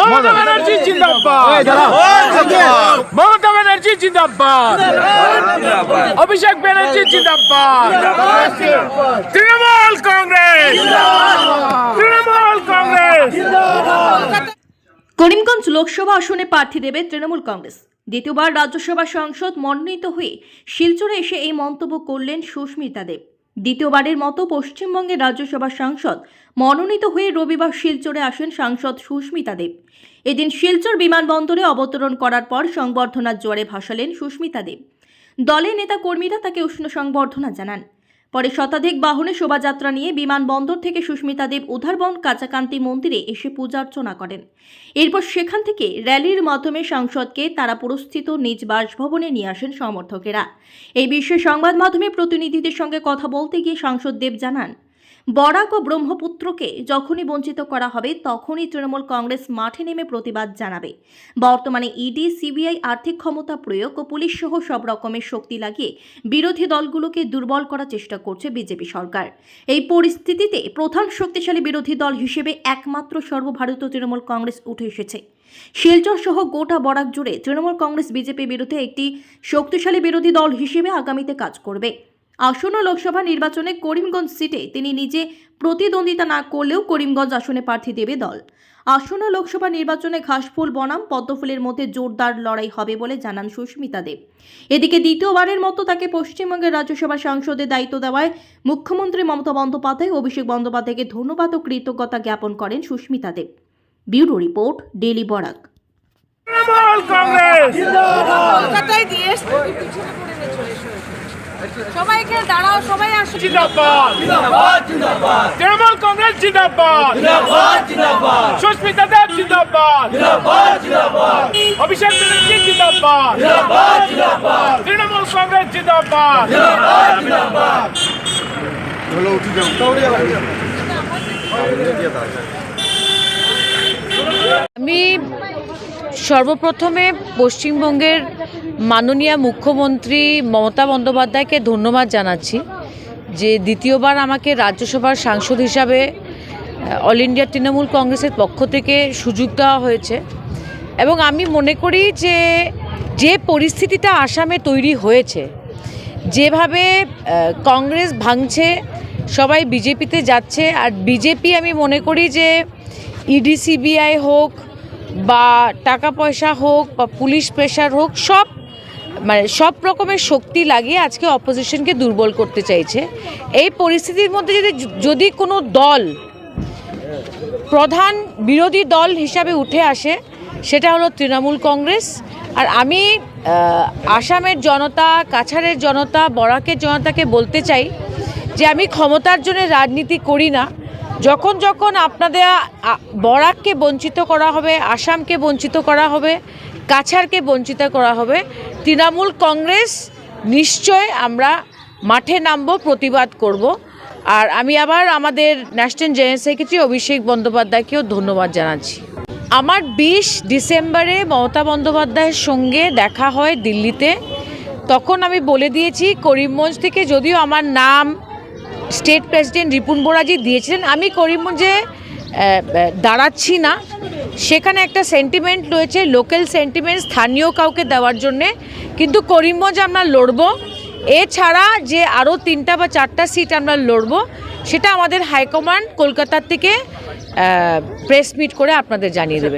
মমতা ব্যানার্জি জিন্দাবাদ। মমতা ব্যানার্জি জিন্দাবাদ। অভিষেক ব্যানার্জি জিন্দাবাদ। তৃণমূল কংগ্রেস। তৃণমূল কংগ্রেস। করিমগঞ্জ লোকসভা আসনে প্রার্থী দেবে তৃণমূল কংগ্রেস। দ্বিতীয়বার রাজ্যসভা সাংসদ মনোনীত হয়ে শিলচরে এসে এই মন্তব্য করলেন সুস্মিতা দেব। দ্বিতীয়বারের মতো পশ্চিমবঙ্গের রাজ্যসভার সাংসদ মনোনীত হয়ে রবিবার শিলচরে আসেন সাংসদ সুস্মিতা দেব। এদিন শিলচর বিমানবন্দরে অবতরণ করার পর সংবর্ধনার জোরে ভাসালেন সুস্মিতা দেব। দলের নেতা কর্মীরা তাকে উষ্ণ সংবর্ধনা জানান। পরে শতাধিক বাহনে শোভাযাত্রা নিয়ে বিমানবন্দর থেকে সুস্মিতা দেব উধারবন কাঁচাকান্তি মন্দিরে এসে পূজা অর্চনা করেন। এরপর সেখান থেকে র্যালির মাধ্যমে সাংসদকে তারাপুরস্থিত নিজ বাসভবনে নিয়ে আসেন সমর্থকেরা। এই বিষয়ে সংবাদ মাধ্যমে প্রতিনিধিদের সঙ্গে কথা বলতে গিয়ে সাংসদ দেব জানান বরাক ও ব্রহ্মপুত্রকে যখনই বঞ্চিত করা হবে, তখনই তৃণমূল কংগ্রেস মাঠে নেমে প্রতিবাদ জানাবে। বর্তমানে ইডি, সিবিআই আর্থিক ক্ষমতা প্রয়োগ ও পুলিশ সহ সব রকমের শক্তি লাগিয়ে বিরোধী দলগুলোকে দুর্বল করার চেষ্টা করছে বিজেপি সরকার। এই পরিস্থিতিতে প্রধান শক্তিশালী বিরোধী দল হিসেবে একমাত্র সর্বভারতীয় তৃণমূল কংগ্রেস উঠে এসেছে। শিলচর সহ গোটা বরাক জুড়ে তৃণমূল কংগ্রেস বিজেপি বিরুদ্ধে একটি শক্তিশালী বিরোধী দল হিসেবে আগামীতে কাজ করবে। আসন্ন লোকসভা নির্বাচনে করিমগঞ্জ সিটে তিনি নিজে প্রতিদ্বন্দ্বিতা না করলেও করিমগঞ্জ আসনে প্রার্থী দেবে দল। আসন্ন লোকসভা নির্বাচনে ঘাসফুল বনাম পদ্মফুলের মধ্যে জোরদার লড়াই হবে বলে জানান সুস্মিতা দেব এদিকে দ্বিতীয়বারের মতো তাকে পশ্চিমবঙ্গের রাজ্যসভা সাংসদের দায়িত্ব দেওয়ায় মুখ্যমন্ত্রী মমতা বন্দ্যোপাধ্যায় অভিষেক বন্দ্যোপাধ্যায়কে ধন্যবাদ ও কৃতজ্ঞতা জ্ঞাপন করেন Sushmita Deb bureau report daily Barak. Congress. এসছে। সবাইকে দাঁড়াও সবাই আসো জিন্দাবাদ। তৃণমূল কংগ্রেস জিন্দাবাদ। সুস্মিতা দেব জিন্দাবাদ। অভিষেক ব্যানার্জি জিন্দাবাদ। তৃণমূল কংগ্রেস জিন্দাবাদ। আমি সর্বপ্রথমে পশ্চিমবঙ্গের মাননীয় মুখ্যমন্ত্রী মমতা বন্দ্যোপাধ্যায়কে ধন্যবাদ জানাচ্ছি যে দ্বিতীয়বার আমাকে রাজ্যসভার সাংসদ হিসাবে অল ইন্ডিয়া তৃণমূল কংগ্রেসের পক্ষ থেকে সুযোগ দেওয়া হয়েছে। এবং আমি মনে করি যে যে পরিস্থিতিটা আসামে তৈরি হয়েছে, যেভাবে কংগ্রেস ভাঙছে, সবাই বিজেপিতে যাচ্ছে, আর বিজেপি আমি মনে করি যে ইডি সিবিআই হোক বা টাকা পয়সা হোক বা পুলিশ প্রেশার হোক, সব মানে সব রকমের শক্তি লাগিয়ে আজকে অপোজিশনকে দুর্বল করতে চাইছে। এই পরিস্থিতির মধ্যে যদি যদি কোনো দল, প্রধান বিরোধী দল হিসাবে উঠে আসে, সেটা হলো তৃণমূল কংগ্রেস। আর আমি আসামের জনতা, কাছাড়ের জনতা, বরাকের জনতাকে বলতে চাই যে আমি ক্ষমতার জন্য রাজনীতি করি না। যখন যখন আপনাদের বরাককে বঞ্চিত করা হবে, আসামকে বঞ্চিত করা হবে, কাছাড়কে বঞ্চিত করা হবে তৃণমূল কংগ্রেস, নিশ্চয় আমরা মাঠে নামবো, প্রতিবাদ করব। আর আমি আবার আমাদের ন্যাশনাল জেনারেল সেক্রেটারি অভিষেক বন্দ্যোপাধ্যায়কেও ধন্যবাদ জানাচ্ছি। আমার বিশ ডিসেম্বরে মমতা বন্দ্যোপাধ্যায়ের সঙ্গে দেখা হয় দিল্লিতে। তখন আমি বলে দিয়েছি, করিমগঞ্জ থেকে যদিও আমার নাম স্টেট প্রেসিডেন্ট রিপুন বোরাজি দিয়েছিলেন, আমি করিমগঞ্জে দাঁড়াচ্ছি না। সেখানে একটা সেন্টিমেন্ট রয়েছে লোকাল সেন্টিমেন্ট স্থানীয় কাউকে দেওয়ার জন্যে। কিন্তু করিমগঞ্জ আমরা লড়বো। এছাড়া যে আরও তিনটা বা চারটা সিট আমরা লড়বো, সেটা আমাদের হাইকমান্ড কলকাতার থেকে প্রেস মিট করে আপনাদের জানিয়ে দেবে।